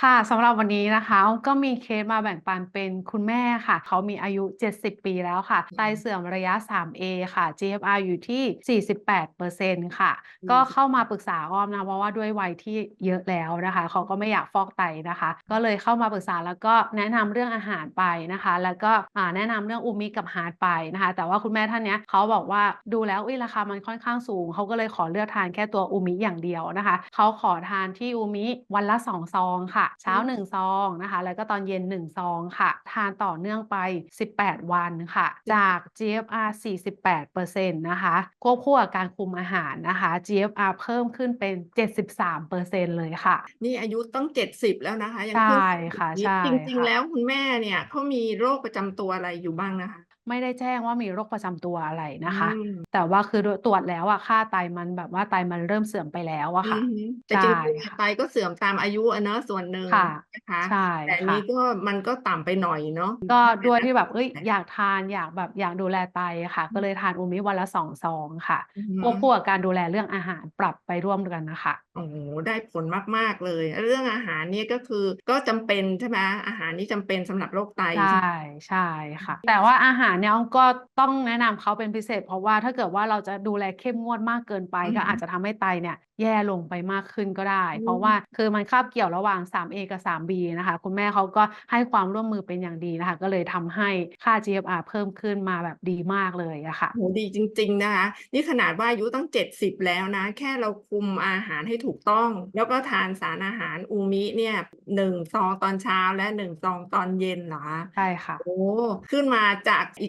ค่ะสำหรับวันนี้นะคะก็มีเคสมาแบ่งปันเป็นคุณแม่ค่ะ เขามีอายุ 70 ปีแล้วค่ะอืมไตเสื่อมระยะ 3A ค่ะ GFR อยู่ที่ 48%ค่ะอืมก็เข้ามาปรึกษาอ้อมนะ เพราะว่าด้วยวัยที่เยอะแล้วนะคะ เขาก็ไม่อยากฟอกไตนะคะ ก็เลยเข้ามาปรึกษาแล้วก็แนะนำเรื่องอาหารไปนะคะ แล้วก็อ่าแนะนำเรื่องอูมิกับฮาร์ดไปนะคะ แต่ว่าคุณแม่ท่านเนี้ยเขาบอกว่าดูแล้วอุ๊ยราคามันค่อนข้างสูง เขาก็เลยขอเลือกทานแค่ตัวอูมิอย่างเดียวนะคะ เขาขอทานที่อูมิวันละ2ซองค่ะเช้า 1 ซองนะคะ แล้วก็ตอนเย็น 1 ซองค่ะ ทานต่อเนื่องไป 18 วันค่ะ จาก GFR 48%นะคะควบคู่กับการคุมอาหารนะคะ GFR เพิ่มขึ้นเป็น 73%เลยค่ะ นี่อายุต้อง 70 แล้วนะคะยังใช่ขึ้นอีกค่ะนิดใช่จริงค่ะๆแล้วคุณแม่เนี่ยเขามีโรคประจำตัวอะไรอยู่บ้างนะคะ? ไม่ได้แจ้งว่ามีโรคประจำตัวอะไรอืนะคะมแต่ว่าคือโดยตรวจแล้วอะค่าไตมันแบบว่าไตมันเริ่มเสื่อมไปแล้วอะอืค่ะอฮึแต่ใช่จริงๆอะค่ะไตก็เสื่อมตามอายุอะเนาะส่วนหนึ่งค่ะนะคะใช่แต่อันค่นี้ะก็มันก็ต่ำไปหน่อยเนาะก็ด้ถ้าเป็นวยอาที่แบบเฮ้ยเนี่ยอยากทานอยากแบบอยากดูแลไตอะค่ะอืก็เลยมทานอูมิวันละ2ซองค่ะอือฮึควบคู่กับการดูแลเรื่องอาหารปรับไปร่วมกันน่ะค่ะโอ้โฮได้ผลมาก ๆ เลย เรื่องอาหารเนี่ยก็คือก็จำเป็นใช่ไหม?อาหารนี่จำเป็นสำหรับโรคไตใช่ใช่ไหม?ใช่ค่ะอืแต่ว่าอาหารเนี่ยอ้อมก็ต้องแนะนำเขาเป็นพิเศษ เพราะว่าถ้าเกิดว่าเราจะดูแลเข้มงวดมากเกินไปอือก็ฮึอาจจะทำให้ไตเนี่ยแย่ลงไปมากขึ้นก็ได้อืเพราะว่ามคือมันคาบเกี่ยวระหว่าง 3A กับ 3B นะคะ คุณแม่เขาก็ให้ความร่วมมือเป็นอย่างดีนะคะ ก็เลยทำให้ค่า GFR เพิ่มขึ้นมาแบบดีมากเลยอะค่ะโอ้โฮดีจริง ๆ นะคะ นี่ขนาดว่าอายุตั้ง 70 แล้วนะ แค่เราคุมอาหารให้ถูกต้อง แล้วก็ทานสารอาหารอูมิเนี่ย1ซองตอนเช้าและ1ซองตอนเย็นเหรอคะ?ใช่ค่ะโอ้โฮขึ้นมาจาก eGFR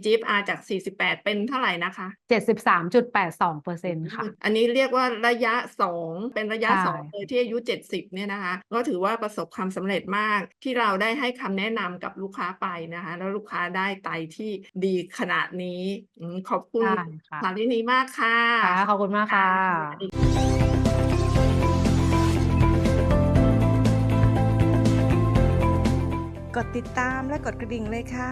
จาก 48 เป็นเท่าไรนะคะ?73.82%ค่ะ อันนี้เรียกว่าระยะ 2 เป็นระยะใช่2เลยที่อายุ 70 เนี่ยนะคะ ก็ถือว่าประสบความสำเร็จมากที่เราได้ให้คำแนะนำกับลูกค้าไปนะคะ แล้วลูกค้าได้ไตที่ดีขนาดนี้อืมขอบคุใชณ่ค่ะสารินีมากค่ะค่ะ ขอบคุณมากคค่ะะสวัสดีกดติดตามและกดกระดิ่งเลยค่ะ